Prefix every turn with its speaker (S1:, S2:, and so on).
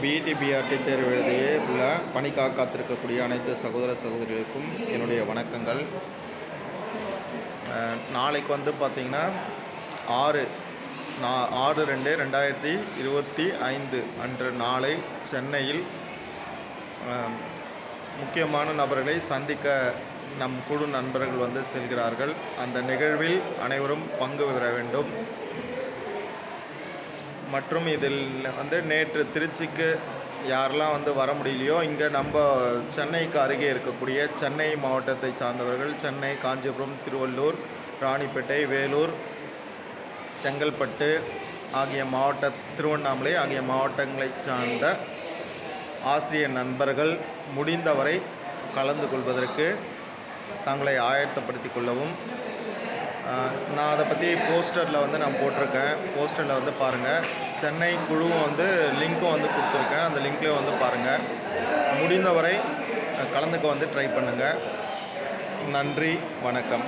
S1: பிஇடிபிஆர்டி தேர்வு எழுதிய உள்ள பணிக்காக காத்திருக்கக்கூடிய அனைத்து சகோதர சகோதரிகளுக்கும் என்னுடைய வணக்கங்கள். நாளைக்கு வந்து பார்த்திங்கன்னா ஆறு நா ஆறு ரெண்டு ரெண்டாயிரத்தி இருபத்தி ஐந்து அன்று நாளை சென்னையில் முக்கியமான நபர்களை சந்திக்க நம் குழு நண்பர்கள் வந்து செல்கிறார்கள். அந்த நிகழ்வில் அனைவரும் பங்கு பெற வேண்டும். மற்றும் இதில் வந்து நேற்று திருச்சிக்கு யாரெல்லாம் வந்து வர முடியலையோ இங்கே நம்ம சென்னைக்கு அருகே இருக்கக்கூடிய சென்னை மாவட்டத்தை சார்ந்தவர்கள் சென்னை காஞ்சிபுரம் திருவள்ளூர் ராணிப்பேட்டை வேலூர் செங்கல்பட்டு ஆகிய மாவட்ட திருவண்ணாமலை ஆகிய மாவட்டங்களை சார்ந்த ஆசிரியர் நண்பர்கள் முடிந்தவரை கலந்து கொள்வதற்கு தங்களை ஆயத்தப்படுத்திக் கொள்ளவும் நான் அதை பற்றி போஸ்டரில் வந்து நான் போட்டிருக்கேன். போஸ்டரில் வந்து பாருங்கள் சென்னை குழுவும் வந்து லிங்க்கும் வந்து கொடுத்துருக்கேன். அந்த லிங்க்லேயும் வந்து பாருங்கள் முடிந்தவரை கலந்துக்க வந்து ட்ரை பண்ணுங்கள் நன்றி வணக்கம்.